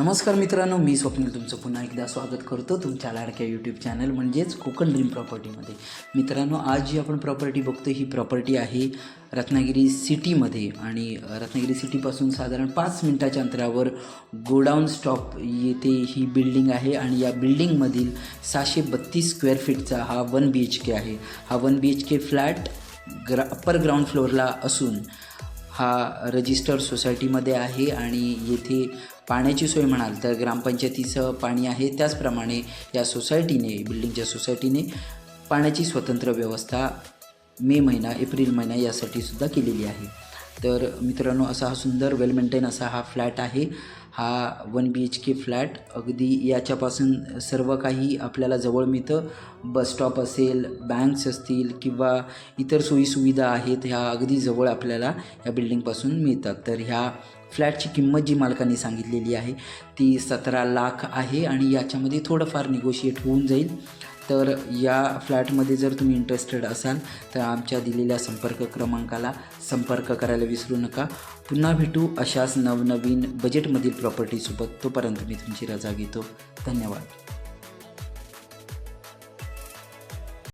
नमस्कार मित्रांनो मी स्वप्नील. तुमचं पुन्हा एकदा स्वागत करतो तुमच्या लाडक्या यूट्यूब चॅनल म्हणजेच कोकण ड्रीम प्रॉपर्टीमध्ये मित्रांनो आज जी आपण प्रॉपर्टी बघतो ही प्रॉपर्टी आहे रत्नागिरी सिटीमध्ये आणि रत्नागिरी सिटीपासून साधारण पाच मिनटाच्या अंतरावर गोडाऊन स्टॉप येथे ही बिल्डिंग आहे. आणि या बिल्डिंगमधील सहाशे बत्तीस स्क्वेअर फीटचा हा वन बी एच के आहे. हा one B H K flat ग्रा अप्पर ग्राउंड फ्लोअरला असून हा रजिस्टर सोसायटीमध्ये आहे आणि येथे पाण्याची सोय म्हणाल तर ग्रामपंचायतीचं पाणी आहे. त्याचप्रमाणे या सोसायटीने बिल्डिंगच्या सोसायटीने पाण्याची स्वतंत्र व्यवस्था मे महिना एप्रिल महिना यासाठी सुद्धा केलेली आहे. तर मित्रांनो असा हा सुंदर वेल मेंटेन असा हा फ्लॅट आहे. हा one B H K flat अगदी याच्यापासून सर्व काही आपल्याला जवळ मिळतं. बसस्टॉप असेल बँक्स असतील किंवा इतर सोयीसुविधा आहेत ह्या अगदी जवळ आपल्याला या बिल्डिंगपासून मिळतात. तर ह्या फ्लॅटची किंमत जी मालकाने सांगितलेली आहे ती सतरा लाख आहे आणि याच्यामध्ये थोडंफार निगोशिएट होऊन जाईल. तर या फ्लॅटमध्ये जर तुम्ही इंटरेस्टेड असाल तर आमच्या दिलेल्या संपर्क क्रमांकाला संपर्क करायला विसरू नका. पुन्हा भेटू अशाच नवनवीन बजेटमधील प्रॉपर्टीसोबत तोपर्यंत मी तुमची रजा घेतो. धन्यवाद.